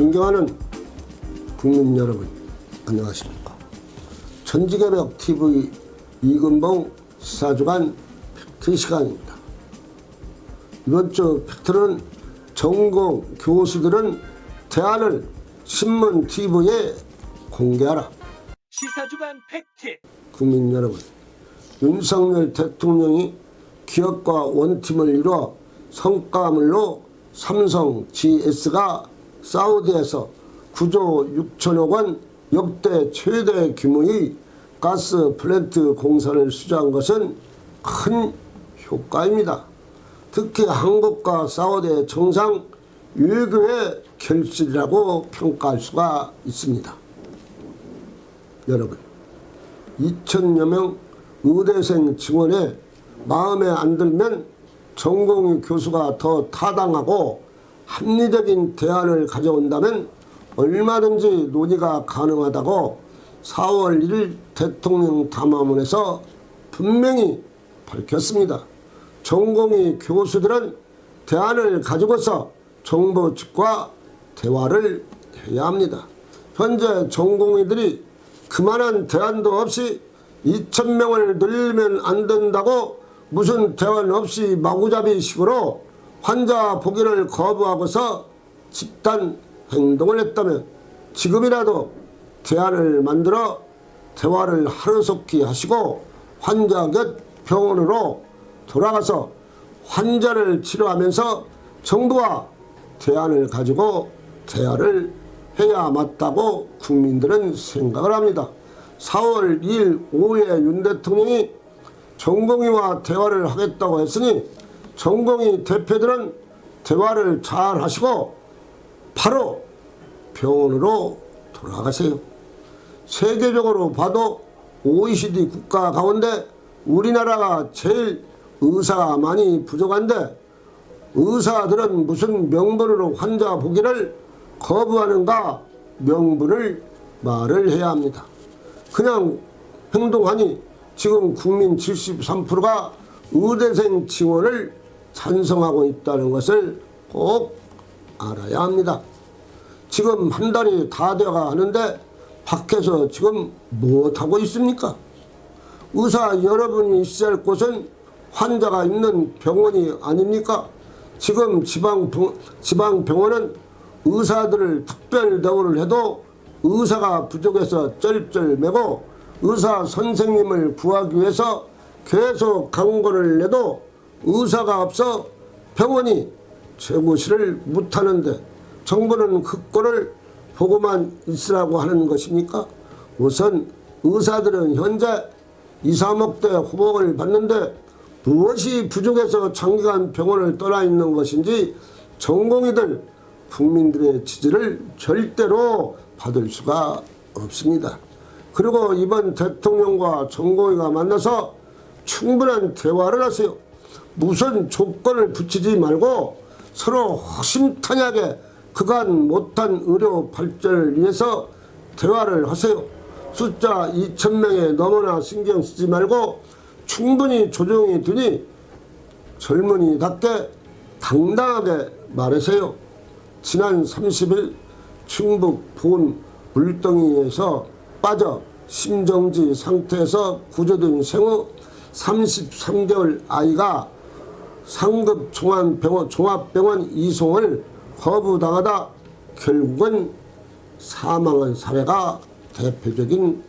존경하는 국민 여러분 안녕하십니까? 전지개벽 TV 이근봉 시사주간 팩트 시간입니다. 이번 주 팩트는 전공 교수들은 대안을 신문 TV에 공개하라. 시사주간 팩트. 국민 여러분, 윤석열 대통령이 기업과 원팀을 이루어 성과물로 삼성 GS가 사우디에서 9조 6천억 원 역대 최대 규모의 가스 플랜트 공사를 수주한 것은 큰 효과입니다. 특히 한국과 사우디의 정상 외교의 결실이라고 평가할 수가 있습니다. 여러분, 2천여 명 의대생 증원에 마음에 안 들면 전공의 교수가 더 타당하고 합리적인 대안을 가져온다면 얼마든지 논의가 가능하다고 4월 1일 대통령 담화문에서 분명히 밝혔습니다. 전공의 교수들은 대안을 가지고서 정부 측과 대화를 해야 합니다. 현재 전공의들이 그만한 대안도 없이 2천 명을 늘리면 안 된다고 무슨 대안 없이 마구잡이식으로 환자 보기를 거부하고서 집단 행동을 했다면 지금이라도 대안을 만들어 대화를 하루속히 하시고 환자 곁 병원으로 돌아가서 환자를 치료하면서 정부와 대안을 가지고 대화를 해야 맞다고 국민들은 생각을 합니다. 4월 2일 오후에 윤 대통령이 전공의와 대화를 하겠다고 했으니 전공의 대표들은 대화를 잘 하시고 바로 병원으로 돌아가세요. 세계적으로 봐도 OECD 국가 가운데 우리나라가 제일 의사가 많이 부족한데 의사들은 무슨 명분으로 환자 보기를 거부하는가 명분을 말을 해야 합니다. 그냥 행동하니 지금 국민 73%가 의대생 지원을 찬성하고 있다는 것을 꼭 알아야 합니다. 지금 한 달이 다 되어가 하는데 밖에서 지금 무엇하고 있습니까? 의사 여러분이 있어야 할 곳은 환자가 있는 병원이 아닙니까? 지금 지방, 병- 지방 병원은 의사들을 특별 대우를 해도 의사가 부족해서 쩔쩔매고 의사 선생님을 구하기 위해서 계속 광고를 내도 의사가 없어 병원이 재고시를 못하는데 정부는 그 꼴을 보고만 있으라고 하는 것입니까? 우선 의사들은 현재 2, 3억 대 호봉을 받는데 무엇이 부족해서 장기간 병원을 떠나 있는 것인지 전공의들 국민들의 지지를 절대로 받을 수가 없습니다. 그리고 이번 대통령과 전공의가 만나서 충분한 대화를 하세요. 무슨 조건을 붙이지 말고 서로 허심탄회하게 그간 못한 의료 발전을 위해서 대화를 하세요. 숫자 2천 명에 너무나 신경 쓰지 말고 충분히 조정이 되니 젊은이답게 당당하게 말하세요. 지난 30일 충북 본 물덩이에서 빠져 심정지 상태에서 구조된 생후 33개월 아이가 상급 종합병원, 종합병원 이송을 거부당하다 결국은 사망한 사례가 대표적인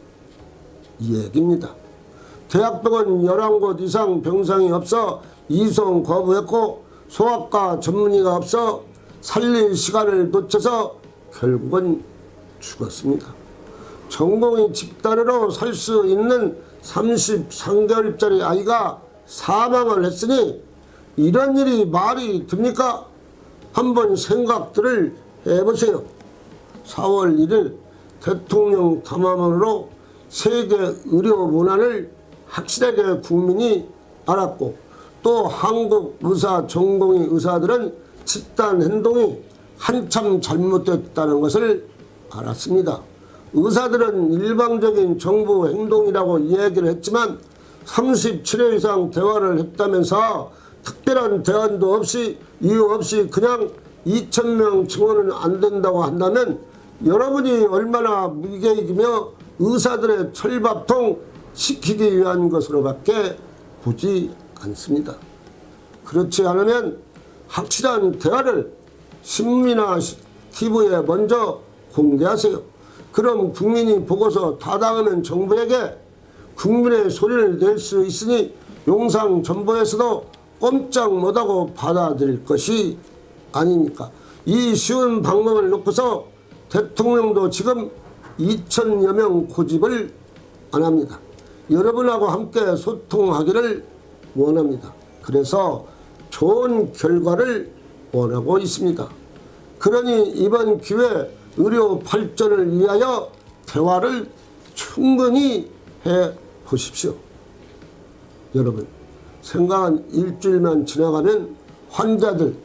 이야기입니다. 대학병원 11곳 이상 병상이 없어 이송 거부했고 소아과 전문의가 없어 살릴 시간을 놓쳐서 결국은 죽었습니다. 전공의 집단으로 살 수 있는 33개월짜리 아이가 사망을 했으니 이런 일이 말이 됩니까? 한번 생각들을 해보세요. 4월 1일 대통령 담화문으로 세계 의료 문화를 확실하게 국민이 알았고 또 한국 의사 전공의 의사들은 집단 행동이 한참 잘못됐다는 것을 알았습니다. 의사들은 일방적인 정부 행동이라고 이야기를 했지만 37회 이상 대화를 했다면서 특별한 대안도 없이 이유 없이 그냥 2천명 증원은 안 된다고 한다면 여러분이 얼마나 무계획이며 의사들의 철밥통 시키기 위한 것으로밖에 보지 않습니다. 그렇지 않으면 확실한 대화를 신문이나 TV에 먼저 공개하세요. 그럼 국민이 보고서 타당하는 정부에게 국민의 소리를 낼 수 있으니 용산 전부에서도 꼼짝 못하고 받아들일 것이 아닙니까? 이 쉬운 방법을 놓고서 대통령도 지금 2천여 명 고집을 안 합니다. 여러분하고 함께 소통하기를 원합니다. 그래서 좋은 결과를 원하고 있습니다. 그러니 이번 기회 의료 발전을 위하여 대화를 충분히 해 보십시오. 여러분, 생각한 일주일만 지나가면 환자들,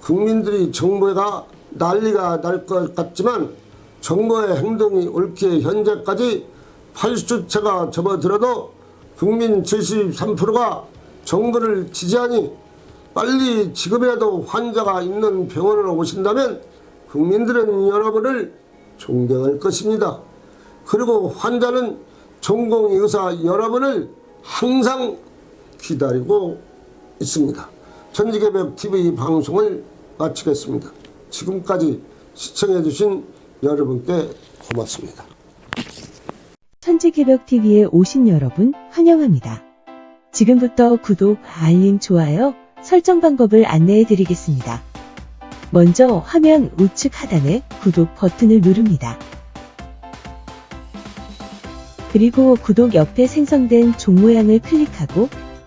국민들이 정부가 난리가 날 것 같지만 정부의 행동이 옳기에 현재까지 80주차가 접어들어도 국민 73%가 정부를 지지하니 빨리 지금이라도 환자가 있는 병원으로 오신다면 국민들은 여러분을 존경할 것입니다. 그리고 환자는 전공의사 여러분을 항상 기다리고 있습니다. 천지개벽 TV 방송을 마치겠습니다. 지금까지 시청해주신 여러분께 고맙습니다. 천지개벽TV에 오신 여러분 환영합니다. 지금부터 구독, 알림, 좋아요, 설정 방법을 안내해 드리겠습니다. 먼저 화면 우측 하단에 구독 버튼을 누릅니다. 그리고 구독 옆에 생성된 종 모양을 클릭하고